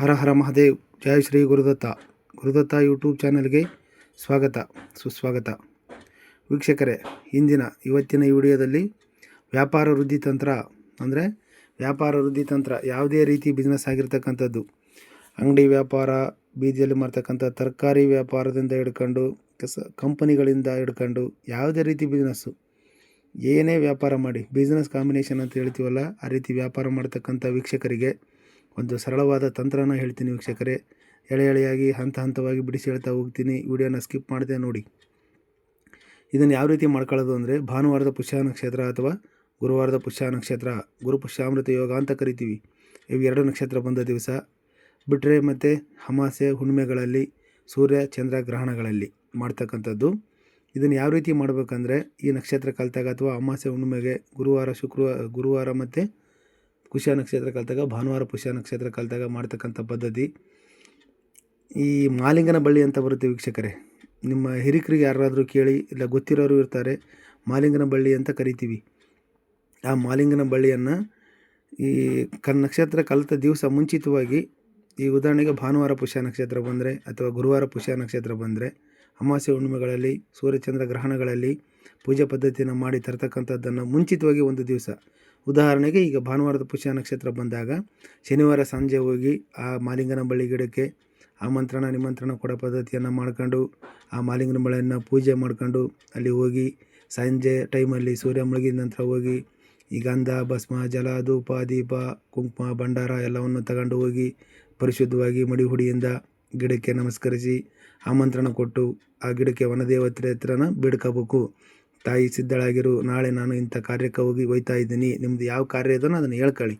ಹರ ಹರ ಮಹಾದೇವ್. ಜಯ ಶ್ರೀ ಗುರುದತ್ತ. ಗುರುದತ್ತ ಯೂಟ್ಯೂಬ್ ಚಾನಲ್ಗೆ ಸ್ವಾಗತ, ಸುಸ್ವಾಗತ. ವೀಕ್ಷಕರೇ, ಇಂದಿನ, ಇವತ್ತಿನ ವಿಡಿಯೋದಲ್ಲಿ ವ್ಯಾಪಾರ ವೃದ್ಧಿ ತಂತ್ರ, ಅಂದರೆ ವ್ಯಾಪಾರ ವೃದ್ಧಿ ತಂತ್ರ ಯಾವುದೇ ರೀತಿ ಬಿಸ್ನೆಸ್ ಆಗಿರ್ತಕ್ಕಂಥದ್ದು. ಅಂಗಡಿ ವ್ಯಾಪಾರ, ಬೀದಿಯಲ್ಲಿ ಮಾಡ್ತಕ್ಕಂಥ ತರಕಾರಿ ವ್ಯಾಪಾರದಿಂದ ಹಿಡ್ಕೊಂಡು, ಕಸ, ಕಂಪನಿಗಳಿಂದ ಹಿಡ್ಕೊಂಡು ಯಾವುದೇ ರೀತಿ ಬಿಸ್ನೆಸ್ಸು ಏನೇ ವ್ಯಾಪಾರ ಮಾಡಿ ಬಿಸ್ನೆಸ್ ಕಾಂಬಿನೇಷನ್ ಅಂತ ಹೇಳ್ತೀವಲ್ಲ, ಆ ರೀತಿ ವ್ಯಾಪಾರ ಮಾಡ್ತಕ್ಕಂಥ ವೀಕ್ಷಕರಿಗೆ ಒಂದು ಸರಳವಾದ ತಂತ್ರನ ಹೇಳ್ತೀನಿ ವೀಕ್ಷಕರೇ. ಎಳೆ ಎಳೆಯಾಗಿ, ಹಂತ ಹಂತವಾಗಿ ಬಿಡಿಸಿ ಹೇಳ್ತಾ ಹೋಗ್ತೀನಿ. ವಿಡಿಯೋನ ಸ್ಕಿಪ್ ಮಾಡದೆ ನೋಡಿ. ಇದನ್ನು ಯಾವ ರೀತಿ ಮಾಡ್ಕೊಳ್ಳೋದು ಅಂದರೆ, ಭಾನುವಾರದ ಪುಷ್ಯ ನಕ್ಷತ್ರ ಅಥವಾ ಗುರುವಾರದ ಪುಷ್ಯ ನಕ್ಷತ್ರ ಗುರು ಪುಷ್ಯಾಮೃತ ಯೋಗ ಅಂತ ಕರಿತೀವಿ. ಇವು ಎರಡು ನಕ್ಷತ್ರ ಬಂದ ದಿವಸ. ಬಿಟ್ಟರೆ ಮತ್ತು ಅಮಾಸೆ ಹುಣ್ಣಿಮೆಗಳಲ್ಲಿ ಸೂರ್ಯ, ಚಂದ್ರ ಗ್ರಹಣಗಳಲ್ಲಿ ಮಾಡ್ತಕ್ಕಂಥದ್ದು. ಇದನ್ನು ಯಾವ ರೀತಿ ಮಾಡಬೇಕಂದ್ರೆ, ಈ ನಕ್ಷತ್ರ ಕಲಿತಾಗ ಅಥವಾ ಅಮಾಸೆ ಹುಣ್ಣಿಮೆಗೆ ಗುರುವಾರ, ಶುಕ್ರವಾರ, ಗುರುವಾರ ಮತ್ತು ಕುಶ ನಕ್ಷತ್ರ ಕಲಿತಾಗ, ಭಾನುವಾರ ಪುಷ್ಯ ನಕ್ಷತ್ರ ಕಲಿತಾಗ ಮಾಡ್ತಕ್ಕಂಥ ಪದ್ಧತಿ. ಈ ಮಾಲಿಂಗನ ಬಳ್ಳಿ ಅಂತ ಬರುತ್ತೆ ವೀಕ್ಷಕರೇ. ನಿಮ್ಮ ಹಿರಿಕರಿಗೆ ಯಾರಾದರೂ ಕೇಳಿ, ಇಲ್ಲ ಗೊತ್ತಿರೋರು ಇರ್ತಾರೆ, ಮಾಲಿಂಗನ ಬಳ್ಳಿ ಅಂತ ಕರಿತೀವಿ. ಆ ಮಾಲಿಂಗನ ಬಳ್ಳಿಯನ್ನು ಈ ಕ, ನಕ್ಷತ್ರ ಕಲಿತ ದಿವಸ ಮುಂಚಿತವಾಗಿ ಈ ಉದಾಹರಣೆಗೆ ಭಾನುವಾರ ಪುಷ್ಯ ನಕ್ಷತ್ರ ಬಂದರೆ ಅಥವಾ ಗುರುವಾರ ಪುಷ್ಯ ನಕ್ಷತ್ರ ಬಂದರೆ, ಅಮಾವಾಸ್ಯೆ ಹುಣ್ಣಿಮೆಗಳಲ್ಲಿ, ಸೂರ್ಯಚಂದ್ರ ಗ್ರಹಣಗಳಲ್ಲಿ ಪೂಜೆ ಪದ್ಧತಿಯನ್ನು ಮಾಡಿ ತರ್ತಕ್ಕಂಥದ್ದನ್ನು ಮುಂಚಿತವಾಗಿ ಒಂದು ದಿವಸ. ಉದಾಹರಣೆಗೆ ಈಗ ಭಾನುವಾರದ ಪುಷ್ಯ ನಕ್ಷತ್ರ ಬಂದಾಗ ಶನಿವಾರ ಸಂಜೆ ಹೋಗಿ ಆ ಮಾಲಿಂಗನ ಬಳ್ಳಿ ಗಿಡಕ್ಕೆ ಆಮಂತ್ರಣ ನಿಮಂತ್ರಣ ಕೊಡೋ ಪದ್ಧತಿಯನ್ನು ಮಾಡ್ಕೊಂಡು ಆ ಮಾಲಿಂಗನ ಬಳ್ಳಿಯನ್ನು ಪೂಜೆ ಮಾಡ್ಕೊಂಡು ಅಲ್ಲಿ ಹೋಗಿ ಸಂಜೆ ಟೈಮಲ್ಲಿ ಸೂರ್ಯ ಮುಳುಗಿದ ನಂತರ ಹೋಗಿ ಈ ಗಂಧ, ಭಸ್ಮ, ಜಲ, ಧೂಪ, ದೀಪ, ಕುಂಕುಮ, ಭಂಡಾರ ಎಲ್ಲವನ್ನು ತಗೊಂಡು ಹೋಗಿ ಪರಿಶುದ್ಧವಾಗಿ ಮಡಿ ಹುಡಿಯಿಂದ ಗಿಡಕ್ಕೆ ನಮಸ್ಕರಿಸಿ ಆಮಂತ್ರಣ ಕೊಟ್ಟು ಆ ಗಿಡಕ್ಕೆ ವನದೇವತೆ ಹತ್ರನ ಬೇಡ್ಕೋಬೇಕು. ತಾಯಿ ಸಿದ್ಧಳಾಗಿರು. ನಾಳೆ ನಾನು ಇಂಥ ಕಾರ್ಯಕ್ಕೆ ಹೋಗಿ ಹೋಯ್ತಾ ಇದ್ದೀನಿ. ನಿಮ್ಮದು ಯಾವ ಕಾರ್ಯ ಇದನ್ನು ಅದನ್ನು ಹೇಳ್ಕೊಳ್ಳಿ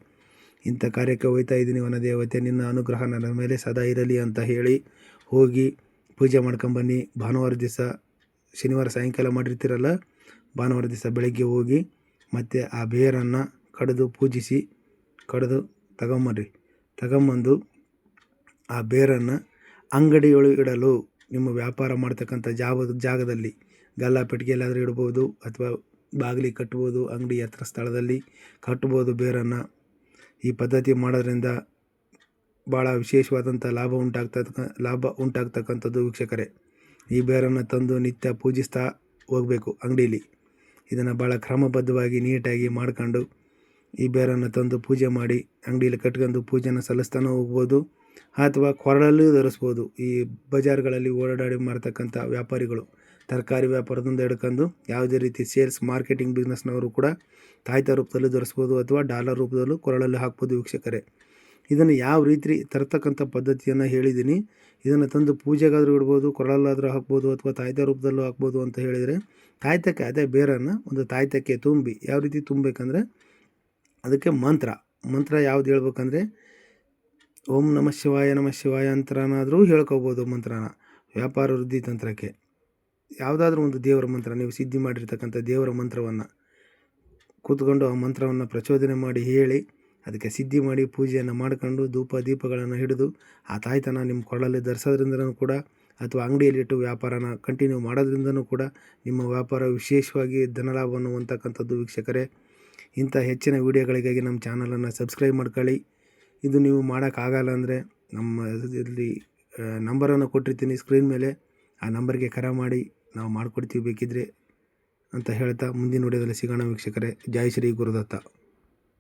ಇಂಥ ಕಾರ್ಯಕ್ಕೆ ಹೋಯ್ತಾ ಇದ್ದೀನಿ ವನದೇವತೆ. ನಿನ್ನ ಅನುಗ್ರಹ ನನ್ನ ಮೇಲೆ ಸದಾ ಇರಲಿ ಅಂತ ಹೇಳಿ ಹೋಗಿ ಪೂಜೆ ಮಾಡ್ಕೊಂಬನ್ನಿ ಭಾನುವಾರ ದಿವಸ ಶನಿವಾರ ಸಾಯಂಕಾಲ ಮಾಡಿರ್ತೀರಲ್ಲ? ಭಾನುವಾರ ದಿವಸ ಬೆಳಗ್ಗೆ ಹೋಗಿ ಮತ್ತು ಆ ಬೇರನ್ನು ಕಡಿದು ಪೂಜಿಸಿ, ಕಡಿದು ತಗೊಂಬನ್ರಿ. ತಗೊಂಬಂದು ಆ ಬೇರನ್ನು ಅಂಗಡಿಯೊಳಗೆ ಇಡಲು ನಿಮ್ಮ ವ್ಯಾಪಾರ ಮಾಡ್ತಕ್ಕಂಥ ಜಾಗದ ಜಾಗದಲ್ಲಿ ಗಲ್ಲ ಪೆಟ್ಟಿಗೆಯಲ್ಲಾದರೂ ಇಡ್ಬೋದು ಅಥವಾ ಬಾಗಿಲಿ ಕಟ್ಬೋದು, ಅಂಗಡಿ ಹತ್ರ ಸ್ಥಳದಲ್ಲಿ ಕಟ್ಬೋದು ಬೇರನ್ನು. ಈ ಪದ್ಧತಿ ಮಾಡೋದ್ರಿಂದ ಭಾಳ ವಿಶೇಷವಾದಂಥ ಲಾಭ ಉಂಟಾಗ್ತಕ್ಕ, ಲಾಭ ಉಂಟಾಗ್ತಕ್ಕಂಥದ್ದು ವೀಕ್ಷಕರೇ. ಈ ಬೇರನ್ನು ತಂದು ನಿತ್ಯ ಪೂಜಿಸ್ತಾ ಹೋಗಬೇಕು ಅಂಗಡೀಲಿ. ಇದನ್ನು ಭಾಳ ಕ್ರಮಬದ್ಧವಾಗಿ ನೀಟಾಗಿ ಮಾಡ್ಕೊಂಡು ಈ ಬೇರನ್ನು ತಂದು ಪೂಜೆ ಮಾಡಿ ಅಂಗಡಿಯಲ್ಲಿ ಕಟ್ಕೊಂಡು ಪೂಜೆನ ಸಲ್ಲಿಸ್ತಾನೂ ಹೋಗ್ಬೋದು, ಅಥವಾ ಕೊರಳಲ್ಲೂ ಧರಿಸ್ಬೋದು. ಈ ಬಜಾರ್ಗಳಲ್ಲಿ ಓಡಾಡಿ ಮಾಡ್ತಕ್ಕಂಥ ವ್ಯಾಪಾರಿಗಳು ತರಕಾರಿ ವ್ಯಾಪಾರದಿಂದ ಹಿಡ್ಕೊಂಡು ಯಾವುದೇ ರೀತಿ ಸೇಲ್ಸ್, ಮಾರ್ಕೆಟಿಂಗ್ ಬಿಸ್ನೆಸ್ನವರು ಕೂಡ ತಾಯ್ತ ರೂಪದಲ್ಲಿ ಧರಿಸ್ಬೋದು ಅಥವಾ ಡಾಲರ್ ರೂಪದಲ್ಲೂ ಕೊರಳಲ್ಲಿ ಹಾಕ್ಬೋದು ವೀಕ್ಷಕರೇ. ಇದನ್ನು ಯಾವ ರೀತಿ ತರ್ತಕ್ಕಂಥ ಪದ್ಧತಿಯನ್ನು ಹೇಳಿದ್ದೀನಿ, ಇದನ್ನು ತಂದು ಪೂಜೆಗಾದರೂ ಇಡ್ಬೋದು, ಕೊರಳಲ್ಲಾದರೂ ಹಾಕ್ಬೋದು ಅಥವಾ ತಾಯ್ತ ರೂಪದಲ್ಲೂ ಹಾಕ್ಬೋದು ಅಂತ ಹೇಳಿದರೆ ತಾಯ್ತಕ್ಕೆ ಅದೇ ಬೇರನ್ನು ಒಂದು ತಾಯ್ತಕ್ಕೆ ತುಂಬಿ, ಯಾವ ರೀತಿ ತುಂಬಬೇಕಂದ್ರೆ ಅದಕ್ಕೆ ಮಂತ್ರ. ಮಂತ್ರ ಯಾವ್ದು ಹೇಳ್ಬೇಕಂದ್ರೆ, ಓಂ ನಮಃ ಶಿವಾಯ ನಮಃ ಶಿವಾಯ ಅಂತನಾದರೂ ಹೇಳ್ಕೋಬೋದು ಮಂತ್ರನ, ವ್ಯಾಪಾರ ವೃದ್ಧಿ ತಂತ್ರಕ್ಕೆ. ಯಾವುದಾದ್ರೂ ಒಂದು ದೇವರ ಮಂತ್ರ, ನೀವು ಸಿದ್ಧಿ ಮಾಡಿರ್ತಕ್ಕಂಥ ದೇವರ ಮಂತ್ರವನ್ನು ಕೂತ್ಕೊಂಡು ಆ ಮಂತ್ರವನ್ನು ಪ್ರಚೋದನೆ ಮಾಡಿ ಹೇಳಿ, ಅದಕ್ಕೆ ಸಿದ್ಧಿ ಮಾಡಿ ಪೂಜೆಯನ್ನು ಮಾಡ್ಕೊಂಡು ಧೂಪ ದೀಪಗಳನ್ನು ಹಿಡಿದು, ಆ ತಾಯ್ತನ ನಿಮ್ಮ ಕೊಳಲ್ಲಿ ಧರಿಸೋದ್ರಿಂದನೂ ಕೂಡ ಅಥವಾ ಅಂಗಡಿಯಲ್ಲಿಟ್ಟು ವ್ಯಾಪಾರನ ಕಂಟಿನ್ಯೂ ಮಾಡೋದ್ರಿಂದನೂ ಕೂಡ ನಿಮ್ಮ ವ್ಯಾಪಾರ ವಿಶೇಷವಾಗಿ ಧನಲಾಭವನ್ನು ಹೊಂತಕ್ಕಂಥದ್ದು ವೀಕ್ಷಕರೇ. ಇಂಥ ಹೆಚ್ಚಿನ ವೀಡಿಯೋಗಳಿಗಾಗಿ ನಮ್ಮ ಚಾನಲನ್ನು ಸಬ್ಸ್ಕ್ರೈಬ್ ಮಾಡ್ಕೊಳ್ಳಿ. ಇದು ನೀವು ಮಾಡೋಕ್ಕಾಗಲ್ಲ ಅಂದರೆ ನಮ್ಮ ಇಲ್ಲಿ ನಂಬರನ್ನು ಕೊಟ್ಟಿರ್ತೀನಿ ಸ್ಕ್ರೀನ್ ಮೇಲೆ. ಆ ನಂಬರ್ಗೆ ಕರೆ ಮಾಡಿ, ನಾವು ಮಾಡಿಕೊಡ್ತೀವಿ ಬೇಕಿದ್ರೆ ಅಂತ ಹೇಳ್ತಾ ಮುಂದಿನ ವಿಡಿಯೋದಲ್ಲಿ ಸಿಗೋಣ ವೀಕ್ಷಕರೇ. ಜೈ ಶ್ರೀ ಗುರುದತ್ತ.